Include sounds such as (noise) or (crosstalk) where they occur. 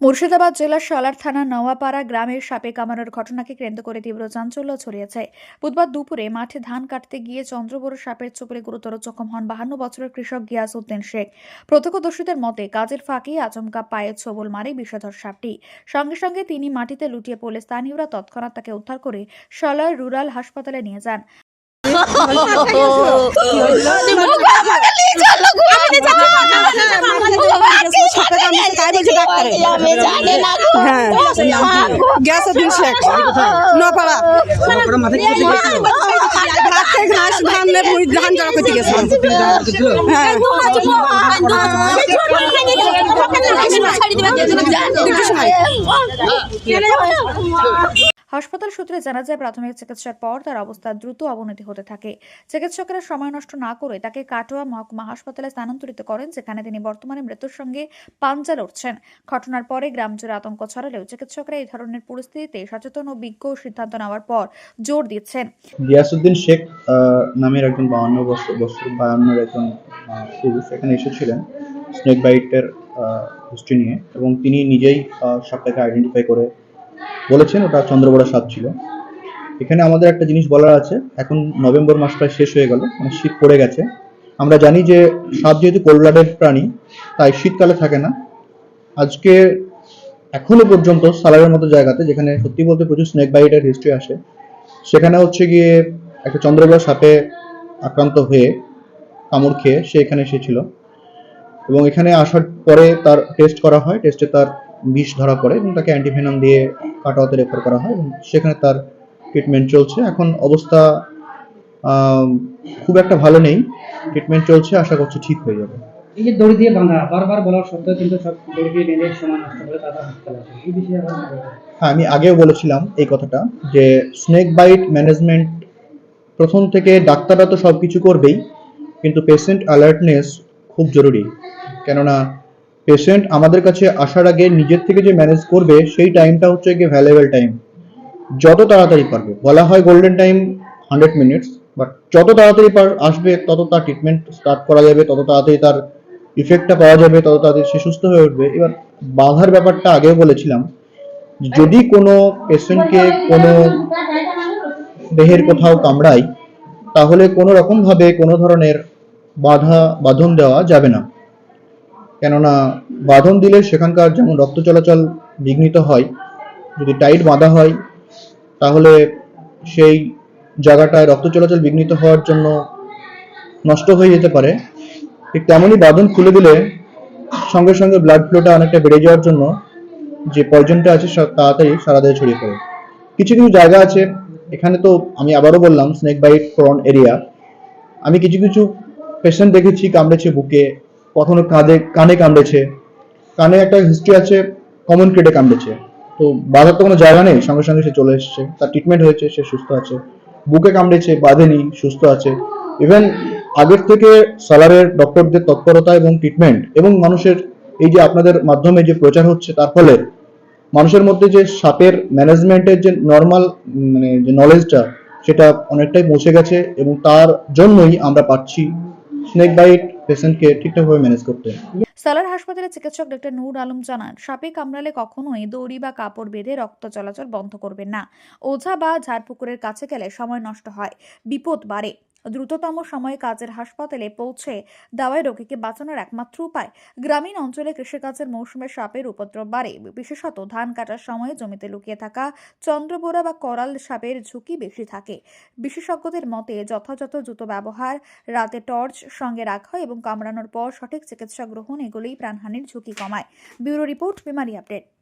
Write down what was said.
মুর্শিদাবাদ জেলার সালার থানার নওয়াপাড়া গ্রামের সাপে কামানোর ঘটনাকে কেন্দ্র করে তীব্র চাঞ্চল্য ছড়িয়েছে। বুধবার দুপুরে মাঠে ধান কাটতে গিয়ে চন্দ্রবড় সাপের চোপড়ে গুরুতর জখম হন বাহান্ন বছরের কৃষক গিয়াসউদ্দিন শেখ। প্রত্যক্ষদর্শীদের মতে কাজের ফাঁকি আচমকা পায়ে ছবল মারে বিষধর সাপটি। সঙ্গে সঙ্গে তিনি মাটিতে লুটিয়ে পড়লে স্থানীয়রা তৎক্ষণাৎ তাকে উদ্ধার করে সালার রুরাল হাসপাতালে নিয়ে যান। (laughs) (laughs) হ্যাঁ গ্যাস দিন শেখ নপাড়া ভাতে ঘাস ধান নে ভুঁই ধান জড়া করতে গেছে হ্যাঁ হাসপাতাল সূত্রে জানা যায়, প্রাথমিক চিকিৎসার পর তার অবস্থা দ্রুত অবনতি হতে থাকে। চিকিৎসকেরা সময় নষ্ট না করে তাকে কাটোয়া মহকুমা হাসপাতালে স্থানান্তরিত করেন, যেখানে তিনি বর্তমানে মৃত্যুর সঙ্গে পাঞ্জা লড়ছেন। ঘটনার পরে গ্রামজুড়ে আতঙ্ক ছড়ালেও চিকিৎসকরা এই ধরনের পরিস্থিতিতে সচেতন ও বিজ্ঞ সিদ্ধান্ত নেওয়ার পর জোর দিচ্ছেন। গিয়াসুদ্দিন শেখ নামের একজন বাউন্ন বছর বছর বায়ান্নর একজন পুরুষ এখানে এসেছিলেন, স্নেক বাইটের হিস্ট্রি নিয়ে। এবং তিনি নিজেই সাপটাকে আইডেন্টিফাই করে বলেছেন, ওটা চন্দ্রবড়া সাপ ছিল। এখানে আমাদের একটা জিনিস বলার আছে, এখন নভেম্বর মাস প্রায় শেষ হয়ে গেল মানে শীত পড়ে গেছে। আমরা জানি যে সাপ যেহেতু কোল্ড প্রাণী, তাই শীতকালে থাকে না। আজকে এখনও পর্যন্ত সালারের মতো জায়গাতে, যেখানে সত্যি বলতে প্রচুর স্নেক বাইটের হিস্ট্রি আসে, সেখানে হচ্ছে গিয়ে একটা চন্দ্রবড়া সাপে আক্রান্ত হয়ে কামড় খেয়ে সে এখানে এসেছিল। এবং এখানে আসার পরে তার টেস্ট করা হয় টেস্টে তার বিষ ধরা পড়ে এবং তাকে অ্যান্টিভেনাম দিয়ে কাটাওয়াতে রেফার করা হয় এবং সেখানে তার ট্রিটমেন্ট চলছে। এখন অবস্থা খুব একটা ভালো নেই। ট্রিটমেন্ট চলছে আশা করছি ঠিক হয়ে যাবে। এই যে দড়ি দিয়ে বাঁধা বারবার বলার সত্ত্বেও কিন্তু সব দড়ি দিয়ে বেঁধে নষ্ট করে তারা হাসপাতালে আসে এই বিষয়ে আবার হ্যাঁ আমি আগেও বলেছিলাম এই কথাটা যে স্নেক বাইট ম্যানেজমেন্ট প্রথম থেকে ডাক্তাররা তো সব কিছু করবেই কিন্তু পেশেন্ট অ্যালার্টনেস খুব জরুরি। কেননা পেশেন্ট আমাদের কাছে আসার আগে নিজের থেকে যে ম্যানেজ করবে, সেই টাইমটা হচ্ছে গিয়ে ভ্যালুয়েবল টাইম যত তাড়াতাড়ি পারবে। বলা হয় golden time hundred minutes but যত তাড়াতাড়ি পার আসবে, তত তার ট্রিটমেন্ট স্টার্ট করা যাবে, তত তাড়াতাড়ি তার ইফেক্টটা পাওয়া যাবে, তত তাড়াতাড়ি সে সুস্থ হয়ে উঠবে। এবার বাধার ব্যাপারটা আগেও বলেছিলাম, যদি কোনো পেশেন্টকে কোনো দেহের কোথাও কামড়ায়, তাহলে কোনো রকম ভাবে কোনো ধরনের বাধা বাঁধন দেওয়া যাবে না। কেননা বাঁধন দিলে সেখানকার যেমন রক্ত চলাচল বিঘ্নিত হয়, যদি টাইট বাঁধা হয়, তাহলে সেই জায়গাটায় রক্ত চলাচল বিঘ্নিত হওয়ার জন্য নষ্ট হয়ে যেতে পারে। ঠিক তেমনই বাঁধন খুলে দিলে সঙ্গে সঙ্গে ব্লাড ফ্লোটা অনেকটা বেড়ে যাওয়ার জন্য যে পয়জনটা আছে তাড়াতাড়ি সারা দেহে ছড়িয়ে পড়ে। কিছু কিছু জায়গা আছে, এখানে তো আমি আবারও বললাম স্নেক বাইট প্রন এরিয়া আমি কিছু কিছু পেশেন্ট দেখেছি, কামড়েছে বুকে কখনো কাঁধে, কানে কামড়েছে। কানে একটা হিস্ট্রি আছে কমন কেটে কামড়েছে। তো বাধার তো কোনো জায়গা নেই, সঙ্গে সঙ্গে সে চলে এসেছে। তার ট্রিটমেন্ট হয়েছে, সে সুস্থ আছে। বুকে কামড়েছে, বাঁধেনি, সুস্থ আছে। ইভেন আগের থেকে সালারের ডক্টরদের তৎপরতা এবং ট্রিটমেন্ট এবং মানুষের এই যে আপনাদের মাধ্যমে যে প্রচার হচ্ছে, তার ফলে মানুষের মধ্যে যে সাপের ম্যানেজমেন্টের যে নর্মাল মানে যে নলেজটা সেটা অনেকটাই পৌঁছে গেছে এবং তার জন্যই আমরা পাচ্ছি স্নেক বাইট পেশেন্টকে ঠিকঠাকভাবে ম্যানেজ করতে। সালার হাসপাতালের চিকিৎসক ডক্টর নূর আলম জানান, সাপে কামড়ালে কখনোই দড়ি বা কাপড় বেঁধে রক্ত চলাচল বন্ধ করবেন না। ওঝা বা ঝাড়পুকুরের কাছে গেলে সময় নষ্ট হয়, বিপদ বাড়ে। দ্রুততম সময়ে কাজের হাসপাতালে পৌঁছে দাওয়ায় রোগীকে বাঁচানোর একমাত্র উপায় গ্রামীণ অঞ্চলে কৃষিকাজের মৌসুমে সাপের উপদ্রব বাড়ে। বিশেষত ধান কাটার সময়ে জমিতে লুকিয়ে থাকা চন্দ্রবোরা বা করাল সাপের ঝুঁকি বেশি থাকে। বিশেষজ্ঞদের মতে যথাযথ জুতো ব্যবহার, রাতে টর্চ সঙ্গে রাখা এবং কামড়ানোর পর সঠিক চিকিৎসা গ্রহণ এগুলোই প্রাণহানির ঝুঁকি কমায়। ব্যুরো রিপোর্ট, বিমারি আপডেট।